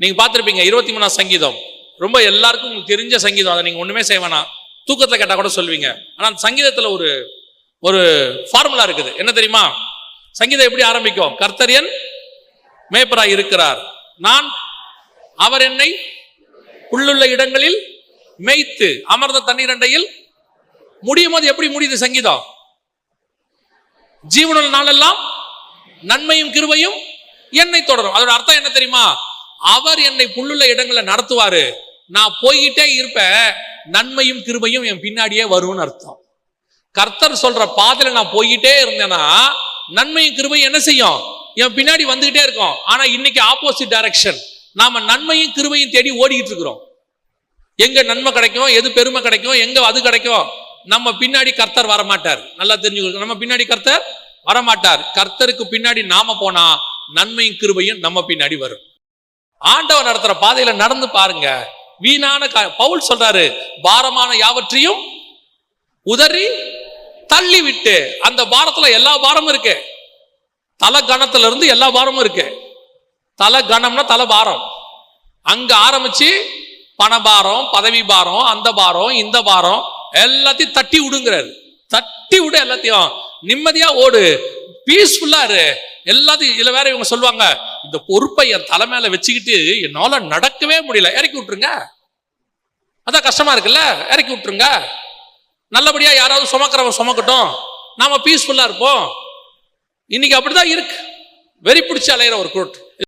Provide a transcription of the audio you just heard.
நீங்க பார்த்திருப்பீங்க இருபத்தி மூணாம் சங்கீதம். ரொம்ப எல்லாருக்கும் உங்களுக்கு தெரிஞ்ச சங்கீதம். அதை நீங்க ஒண்ணுமே செய்ய வேணாம். தூக்கத்தை கேட்டா கூட சொல்லுவீங்க. ஆனா அந்த சங்கீதத்துல ஒரு ஒரு ஃபார்முலா இருக்குது. என்ன தெரியுமா? சங்கீதம் எப்படி ஆரம்பிக்கும்? கர்த்தரியன் மேய்ப்பராய் இருக்கிறார். நான் அவர் என்னை புல்லுள்ள இடங்களில் மேய்த்து அமர்ந்த தண்ணீர் அண்டையில் முடியும் போது எப்படி முடியுது சங்கீதம்? ஜீவனுள்ள நாளெல்லாம் நன்மையும் கிருவையும் என்னை தொடரும். அதோட அர்த்தம் என்ன தெரியுமா? அவர் என்னை புல்லுள்ள இடங்களை நடத்துவாரு. நான் போய்கிட்டே இருப்பேன். நன்மையும் கிருபையும் என் பின்னாடியே வரும்னு அர்த்தம். கர்த்தர் சொல்ற பாதையில நான் போய்கிட்டே இருந்தேன்னா நன்மையும் கிருபையும் என்ன செய்யும்? என் பின்னாடி வந்துகிட்டே இருக்கும். ஆனா இன்னைக்கு ஆப்போசிட் டைரக்ஷன் நாம நன்மையும் கிருபையும் தேடி ஓடிக்கிட்டு இருக்கிறோம். எங்க நன்மை கிடைக்கும்? எது பெருமை கிடைக்கும்? எங்க அது கிடைக்கும்? நம்ம பின்னாடி கர்த்தர் வரமாட்டார். நல்லா தெரிஞ்சுக்கணும் நம்ம பின்னாடி கர்த்தர் வரமாட்டார். கர்த்தருக்கு பின்னாடி நாம போனா நன்மையும் கிருபையும் நம்ம பின்னாடி வரும். ஆண்டவர் நடத்துற பாதையில நடந்து பாருங்க. வீணான பவுல் சொல்றாரு பாரமான யாவற்றையும் உதறி தள்ளி விட்டு அந்த பாரத்துல எல்லா பாரமும் இருக்கு. தலை கணத்துல இருந்து எல்லா பாரமும் இருக்கு. தலை கணம்னா தலை பாரம். அங்க ஆரம்பிச்சு பணபாரம் பதவி பாரம் அந்த பாரம் இந்த பாரம் எல்லாத்தையும் தட்டி விடுங்கிறாரு. தட்டி விடு எல்லாத்தையும். நிம்மதியா ஓடு. பீஸ்ஃபுல்லா இரு. எல்லாத்தையும் இதுல வேற இவங்க சொல்லுவாங்க இந்த பொறுப்பை என் தலை மேல வச்சுக்கிட்டு என்னால நடக்கவே முடியல. இறக்கி விட்டுருங்க. அதான் கஷ்டமா இருக்குல்ல? இறக்கி விட்டுருங்க. நல்லபடியா யாராவது சுமக்கிறவன் சுமக்கட்டும். நாம பீஸ்ஃபுல்லா இருப்போம். இன்னைக்கு அப்படிதான் இருக்கு. வெறி பிடிச்சி அலையிற ஒரு குரூட்